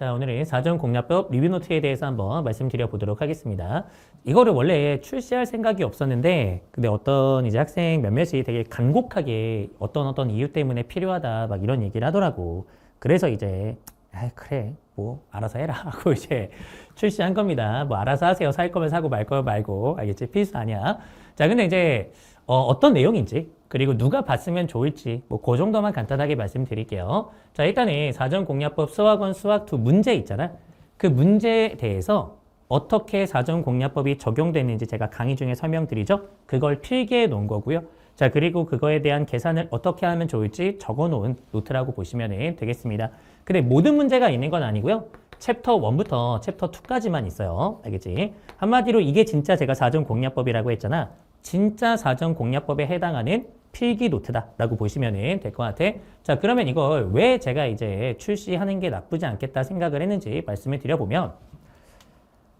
자, 오늘은 사전 공략법 리뷰 노트에 대해서 한번 말씀드려 보도록 하겠습니다. 이거를 원래 출시할 생각이 없었는데, 근데 어떤 이제 학생 몇몇이 되게 간곡하게 어떤 어떤 이유 때문에 필요하다 막 이런 얘기를 하더라고. 그래서 이제, 아 그래, 뭐 알아서 해라 하고 이제 출시한 겁니다. 뭐 알아서 하세요. 살 거면 사고 말 거면 말고, 알겠지? 필수 아니야. 자, 근데 이제 어, 어떤 내용인지 그리고 누가 봤으면 좋을지 뭐 그 정도만 간단하게 말씀드릴게요. 자 일단은 사전공략법 수학원 수학 2 문제 있잖아. 그 문제에 대해서 어떻게 사전공략법이 적용됐는지 제가 강의 중에 설명드리죠. 그걸 필기해 놓은 거고요. 자 그리고 그거에 대한 계산을 어떻게 하면 좋을지 적어 놓은 노트라고 보시면 되겠습니다. 근데 모든 문제가 있는 건 아니고요. 챕터 1부터 챕터 2까지만 있어요. 알겠지? 한마디로 이게 진짜 제가 사전공략법이라고 했잖아. 진짜 사전 공략법에 해당하는 필기 노트다라고 보시면 될 것 같아. 자, 그러면 이걸 왜 제가 이제 출시하는 게 나쁘지 않겠다 생각을 했는지 말씀을 드려보면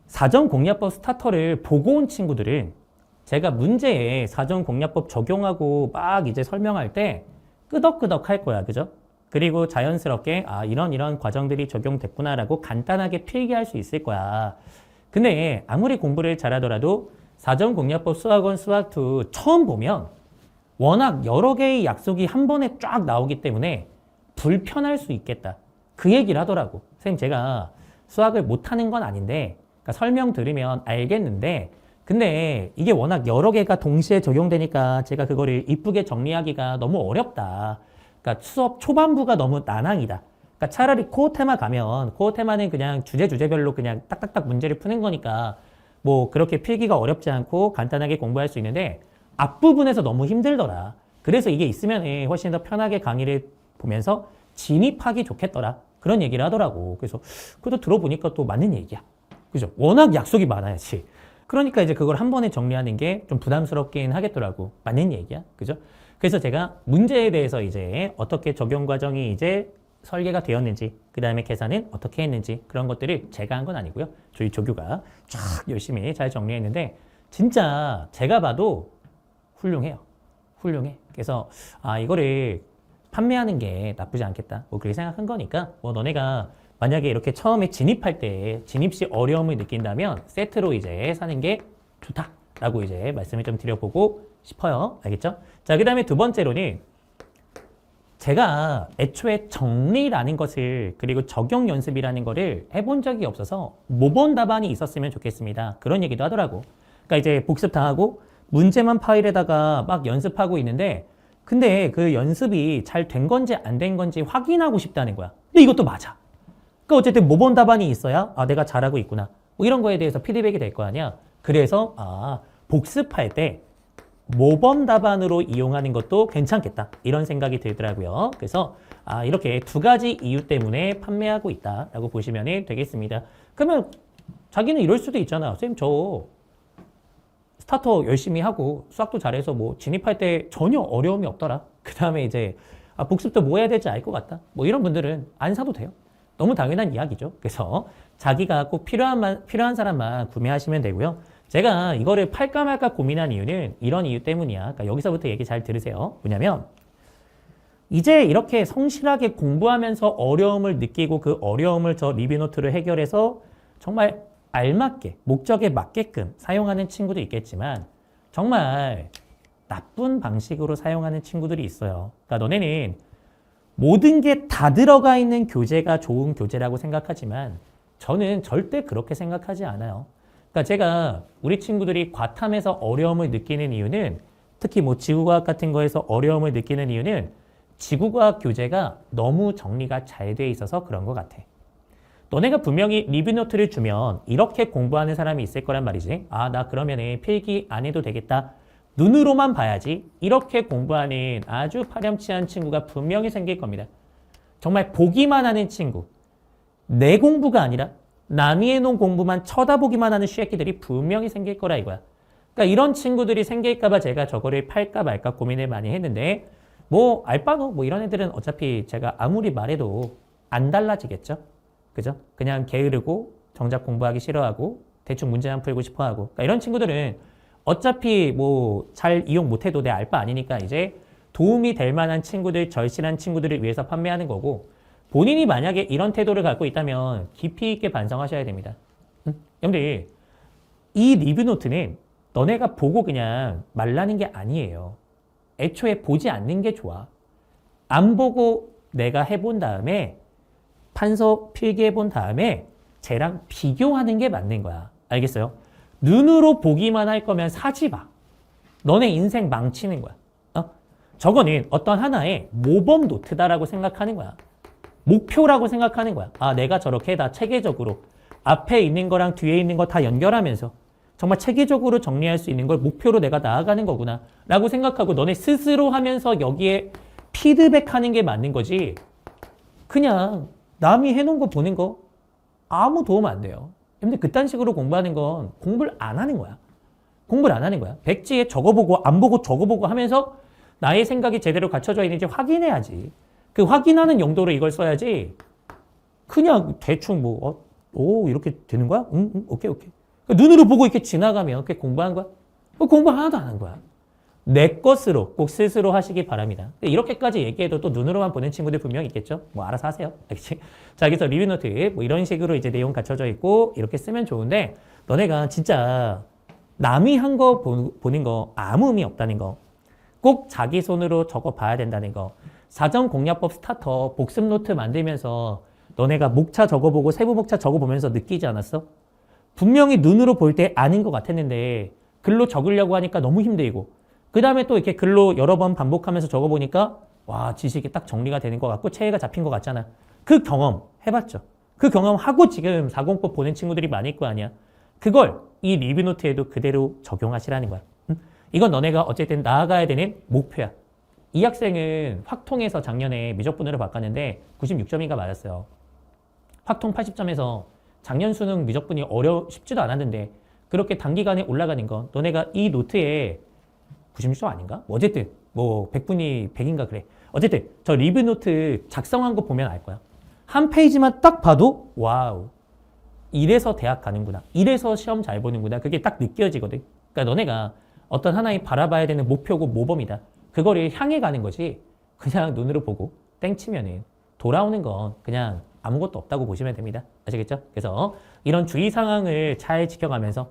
사전 공략법 스타터를 보고 온 친구들은 제가 문제에 사전 공략법 적용하고 막 이제 설명할 때 끄덕끄덕 할 거야. 그죠? 그리고 자연스럽게 아, 이런 이런 과정들이 적용됐구나라고 간단하게 필기할 수 있을 거야. 근데 아무리 공부를 잘하더라도 사전 공략법 수학원 수학2 처음 보면 워낙 여러 개의 약속이 한 번에 쫙 나오기 때문에 불편할 수 있겠다. 그 얘기를 하더라고. 선생님 제가 수학을 못하는 건 아닌데 그러니까 설명 들으면 알겠는데 근데 이게 워낙 여러 개가 동시에 적용되니까 제가 그거를 이쁘게 정리하기가 너무 어렵다. 그러니까 수업 초반부가 너무 난항이다. 그러니까 차라리 코어 테마 가면 코어 테마는 그냥 주제 주제별로 그냥 딱딱딱 문제를 푸는 거니까 뭐 그렇게 필기가 어렵지 않고 간단하게 공부할 수 있는데 앞부분에서 너무 힘들더라. 그래서 이게 있으면 훨씬 더 편하게 강의를 보면서 진입하기 좋겠더라. 그런 얘기를 하더라고. 그래서 그것도 들어보니까 또 맞는 얘기야. 그죠? 워낙 약속이 많아야지. 그러니까 이제 그걸 한 번에 정리하는 게 좀 부담스럽긴 하겠더라고. 맞는 얘기야. 그죠? 그래서 제가 문제에 대해서 이제 어떻게 적용 과정이 이제 설계가 되었는지, 그 다음에 계산은 어떻게 했는지 그런 것들을 제가 한 건 아니고요. 저희 조교가 쫙 열심히 잘 정리했는데 진짜 제가 봐도 훌륭해요. 훌륭해. 그래서 아 이거를 판매하는 게 나쁘지 않겠다. 뭐 그렇게 생각한 거니까 뭐 너네가 만약에 이렇게 처음에 진입할 때 진입 시 어려움을 느낀다면 세트로 이제 사는 게 좋다라고 이제 말씀을 좀 드려보고 싶어요. 알겠죠? 자, 그 다음에 두 번째로는 제가 애초에 정리라는 것을 그리고 적용 연습이라는 거를 해본 적이 없어서 모범 답안이 있었으면 좋겠습니다. 그런 얘기도 하더라고. 그러니까 이제 복습 다 하고 문제만 파일에다가 막 연습하고 있는데 근데 그 연습이 잘 된 건지 안 된 건지 확인하고 싶다는 거야. 근데 이것도 맞아. 그러니까 어쨌든 모범 답안이 있어야 아 내가 잘하고 있구나. 뭐 이런 거에 대해서 피드백이 될 거 아니야. 그래서 아 복습할 때 모범 답안으로 이용하는 것도 괜찮겠다 이런 생각이 들더라고요. 그래서 아, 이렇게 두 가지 이유 때문에 판매하고 있다라고 보시면 되겠습니다. 그러면 자기는 이럴 수도 있잖아. 선생님 저 스타터 열심히 하고 수학도 잘해서 뭐 진입할 때 전혀 어려움이 없더라. 그 다음에 이제 아, 복습도 뭐 해야 될지 알 것 같다. 뭐 이런 분들은 안 사도 돼요. 너무 당연한 이야기죠. 그래서 자기가 꼭 필요한, 필요한 사람만 구매하시면 되고요. 제가 이거를 팔까 말까 고민한 이유는 이런 이유 때문이야. 그러니까 여기서부터 얘기 잘 들으세요. 뭐냐면 이제 이렇게 성실하게 공부하면서 어려움을 느끼고 그 어려움을 저 리뷰노트를 해결해서 정말 알맞게 목적에 맞게끔 사용하는 친구도 있겠지만 정말 나쁜 방식으로 사용하는 친구들이 있어요. 그러니까 너네는 모든 게 다 들어가 있는 교재가 좋은 교재라고 생각하지만 저는 절대 그렇게 생각하지 않아요. 그러니까 제가 우리 친구들이 과탐에서 어려움을 느끼는 이유는 특히 뭐 지구과학 같은 거에서 어려움을 느끼는 이유는 지구과학 교재가 너무 정리가 잘 돼 있어서 그런 것 같아. 너네가 분명히 리뷰 노트를 주면 이렇게 공부하는 사람이 있을 거란 말이지. 아, 나 그러면은 필기 안 해도 되겠다. 눈으로만 봐야지. 이렇게 공부하는 아주 파렴치한 친구가 분명히 생길 겁니다. 정말 보기만 하는 친구. 내 공부가 아니라 남이 해놓은 공부만 쳐다보기만 하는 쉐끼들이 분명히 생길 거라 이거야. 그러니까 이런 친구들이 생길까봐 제가 저거를 팔까 말까 고민을 많이 했는데 뭐 알바노 뭐 이런 애들은 어차피 제가 아무리 말해도 안 달라지겠죠. 그죠? 그냥 게으르고 정작 공부하기 싫어하고 대충 문제만 풀고 싶어하고 그러니까 이런 친구들은 어차피 뭐 잘 이용 못해도 내 알바 아니니까 이제 도움이 될 만한 친구들 절실한 친구들을 위해서 판매하는 거고 본인이 만약에 이런 태도를 갖고 있다면 깊이 있게 반성하셔야 됩니다. 응? 여러분들, 이 리뷰 노트는 너네가 보고 그냥 말라는 게 아니에요. 애초에 보지 않는 게 좋아. 안 보고 내가 해본 다음에 판서 필기해 본 다음에 쟤랑 비교하는 게 맞는 거야. 알겠어요? 눈으로 보기만 할 거면 사지 마. 너네 인생 망치는 거야. 어? 저거는 어떤 하나의 모범 노트다라고 생각하는 거야. 목표라고 생각하는 거야. 아, 내가 저렇게 다 체계적으로 앞에 있는 거랑 뒤에 있는 거 다 연결하면서 정말 체계적으로 정리할 수 있는 걸 목표로 내가 나아가는 거구나. 라고 생각하고 너네 스스로 하면서 여기에 피드백하는 게 맞는 거지. 그냥 남이 해놓은 거 보는 거 아무 도움 안 돼요. 근데 그딴 식으로 공부하는 건 공부를 안 하는 거야. 공부를 안 하는 거야. 백지에 적어보고 안 보고 적어보고 하면서 나의 생각이 제대로 갖춰져 있는지 확인해야지. 그 확인하는 용도로 이걸 써야지. 그냥 대충 뭐, 어, 오, 이렇게 되는 거야? 응, 응, 오케이, 오케이. 그 눈으로 보고 이렇게 지나가면 그게 공부한 거야? 그 공부 하나도 안 한 거야. 내 것으로 꼭 스스로 하시기 바랍니다. 이렇게까지 얘기해도 또 눈으로만 보는 친구들 분명 있겠죠? 뭐 알아서 하세요. 알겠지? 자, 그래서 리뷰 노트 뭐 이런 식으로 이제 내용 갖춰져 있고 이렇게 쓰면 좋은데 너네가 진짜 남이 한 거 보는 거 아무 의미 없다는 거. 꼭 자기 손으로 적어 봐야 된다는 거. 사전 공략법 스타터 복습 노트 만들면서 너네가 목차 적어보고 세부 목차 적어보면서 느끼지 않았어? 분명히 눈으로 볼 때 아닌 것 같았는데 글로 적으려고 하니까 너무 힘들고 그 다음에 또 이렇게 글로 여러 번 반복하면서 적어보니까 와 지식이 딱 정리가 되는 것 같고 체계가 잡힌 것 같잖아. 그 경험 해봤죠. 그 경험하고 지금 4공법 보낸 친구들이 많을 거 아니야. 그걸 이 리뷰 노트에도 그대로 적용하시라는 거야. 응? 이건 너네가 어쨌든 나아가야 되는 목표야. 이 학생은 확통에서 작년에 미적분으로 바꿨는데 96점인가 맞았어요. 확통 80점에서 작년 수능 미적분이 어려 쉽지도 않았는데 그렇게 단기간에 올라가는 건 너네가 이 노트에 96점 아닌가? 뭐 어쨌든 뭐 100분이 100인가 그래. 어쨌든 저 리뷰 노트 작성한 거 보면 알 거야. 한 페이지만 딱 봐도 와우. 이래서 대학 가는구나. 이래서 시험 잘 보는구나. 그게 딱 느껴지거든. 그러니까 너네가 어떤 하나의 바라봐야 되는 목표고 모범이다. 그거를 향해 가는 거지. 그냥 눈으로 보고 땡치면은 돌아오는 건 그냥 아무것도 없다고 보시면 됩니다. 아시겠죠? 그래서 이런 주의 상황을 잘 지켜가면서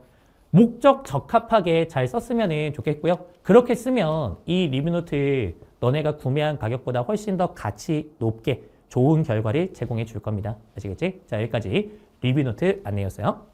목적 적합하게 잘 썼으면 좋겠고요. 그렇게 쓰면 이 리뷰노트 너네가 구매한 가격보다 훨씬 더 가치 높게 좋은 결과를 제공해 줄 겁니다. 아시겠지? 자, 여기까지 리뷰노트 안내였어요.